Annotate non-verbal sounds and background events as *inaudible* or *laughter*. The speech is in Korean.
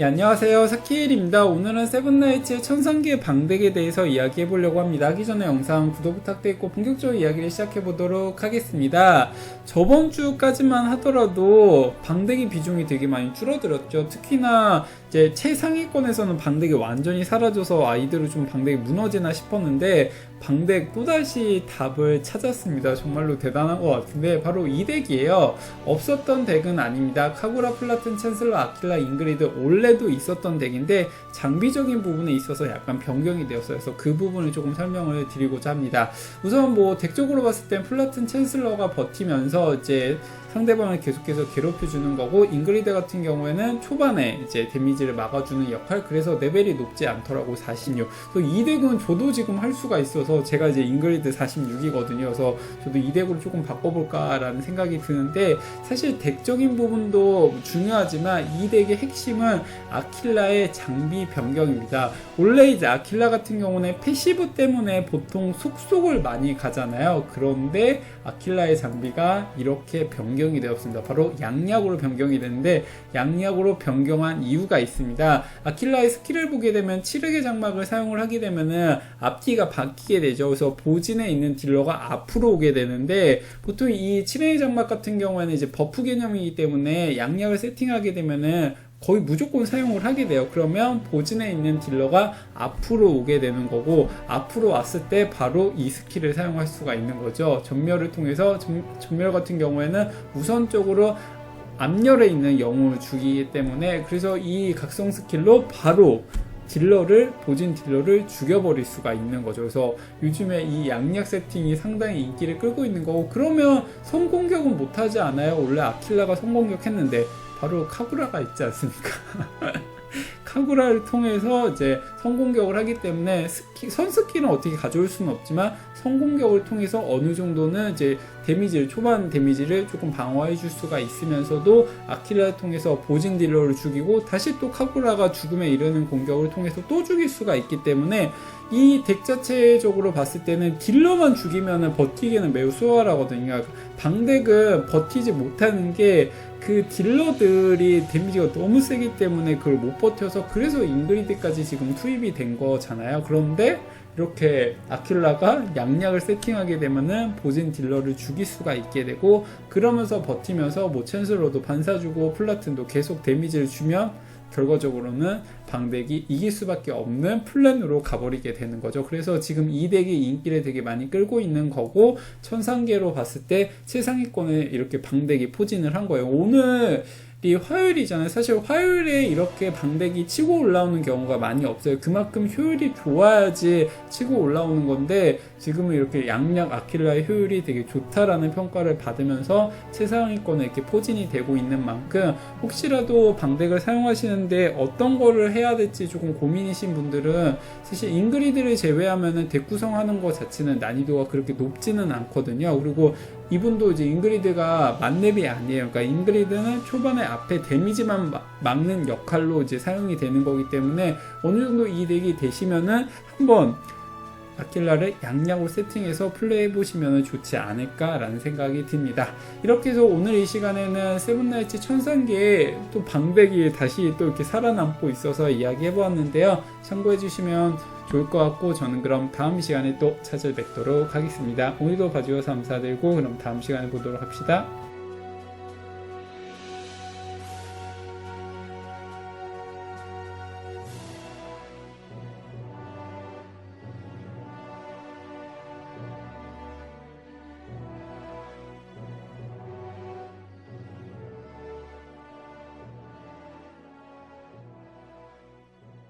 예, 안녕하세요. 사키엘입니다. 오늘은 세븐나이츠의 천상계 방덱에 대해서 이야기해 보려고 합니다. 하기 전에 영상 구독 부탁드리고 본격적으로 이야기를 시작해 보도록 하겠습니다. 저번 주까지만 하더라도 방덱의 비중이 되게 많이 줄어들었죠. 특히나 이제 최상위권에서는 방덱이 완전히 사라져서 아이들은 좀 방덱이 무너지나 싶었는데 방덱 또다시 답을 찾았습니다. 정말로 대단한 것 같은데 바로 이 덱이에요. 없었던 덱은 아닙니다. 카구라 플라튼 챈슬러 아킬라 잉그리드 원래도 있었던 덱인데 장비적인 부분에 있어서 약간 변경이 되었어요. 그래서 그 부분을 조금 설명을 드리고자 합니다. 우선 뭐 덱적으로 봤을 땐 플라튼 챈슬러가 버티면서 이제 상대방을 계속해서 괴롭혀 주는 거고 잉그리드 같은 경우에는 초반에 이제 데미지를 막아주는 역할 그래서 레벨이 높지 않더라고 46. 그래서 이 덱은 저도 지금 할 수가 있어서 제가 이제 잉그리드 46이거든요. 그래서 저도 이 덱으로 조금 바꿔볼까라는 생각이 드는데 사실 덱적인 부분도 중요하지만 이 덱의 핵심은 아킬라의 장비 변경입니다. 원래 이제 아킬라 같은 경우는 패시브 때문에 보통 속속을 많이 가잖아요. 그런데 아킬라의 장비가 이렇게 변경 이 되었습니다. 바로 양약으로 변경이 되는데 양약으로 변경한 이유가 있습니다. 아킬라의 스킬을 보게 되면 치르게 장막을 사용을 하게 되면은 앞뒤가 바뀌게 되죠. 그래서 보진에 있는 딜러가 앞으로 오게 되는데 보통 이 치르게 장막 같은 경우에는 이제 버프 개념이기 때문에 양약을 세팅하게 되면은 거의 무조건 사용을 하게 돼요. 그러면 보진에 있는 딜러가 앞으로 오게 되는 거고 앞으로 왔을 때 바로 이 스킬을 사용할 수가 있는 거죠. 전멸을 통해서 전, 전멸 같은 경우에는 우선적으로 앞열에 있는 영웅을 죽이기 때문에 그래서 이 각성 스킬로 바로 딜러를 보진 딜러를 죽여버릴 수가 있는 거죠. 그래서 요즘에 이 양약 세팅이 상당히 인기를 끌고 있는 거고 그러면 성공격은 못하지 않아요. 원래 아킬라가 성공격했는데 바로 카구라가 있지 않습니까? *laughs* 카구라를 통해서 이제 성공격을 하기 때문에 스키, 선스킬은 어떻게 가져올 수는 없지만 성공격을 통해서 어느 정도는 이제 데미지를 초반 데미지를 조금 방어해 줄 수가 있으면서도 아킬라를 통해서 보진 딜러를 죽이고 다시 또 카구라가 죽음에 이르는 공격을 통해서 또 죽일 수가 있기 때문에 이 덱 자체적으로 봤을 때는 딜러만 죽이면 버티기는 매우 수월하거든요. 방덱은 버티지 못하는 게 그 딜러들이 데미지가 너무 세기 때문에 그걸 못 버텨서 그래서 잉그리드까지 지금 투입이 된 거잖아요. 그런데 이렇게 아킬라가 양약을 세팅하게 되면은 보진 딜러를 죽일 수가 있게 되고 그러면서 버티면서 뭐 챈슬러도 반사주고 플라튼도 계속 데미지를 주면 결과적으로는 방덱이 이길 수밖에 없는 플랜으로 가버리게 되는 거죠. 그래서 지금 이 덱이 인기를 되게 많이 끌고 있는 거고 천상계로 봤을 때 최상위권에 이렇게 방덱이 포진을 한 거예요. 오늘 이 화요일이잖아요. 사실 화요일에 이렇게 방백이 치고 올라오는 경우가 많이 없어요. 그만큼 효율이 좋아야지 치고 올라오는 건데 지금은 이렇게 양약 아킬라의 효율이 되게 좋다라는 평가를 받으면서 최상위권에 이렇게 포진이 되고 있는 만큼 혹시라도 방백을 사용하시는데 어떤 거를 해야 될지 조금 고민이신 분들은 사실 잉그리드를 제외하면은 덱 구성 하는 것 자체는 난이도가 그렇게 높지는 않거든요. 그리고 이분도 이제 잉그리드가 만렙이 아니에요. 그러니까 잉그리드는 초반에 앞에 데미지만 마- 막는 역할로 이제 사용이 되는 거기 때문에 어느 정도 이 덱이 되시면은 한번 아킬라를 양약으로 세팅해서 플레이해 보시면 좋지 않을까라는 생각이 듭니다. 이렇게 해서 오늘 이 시간에는 세븐나이츠 천상계의 또 방백이 다시 또 이렇게 살아남고 있어서 이야기해 보았는데요. 참고해 주시면 좋을 것 같고 저는 그럼 다음 시간에 또 찾아뵙도록 하겠습니다. 오늘도 봐주셔서 감사드리고 그럼 다음 시간에 보도록 합시다.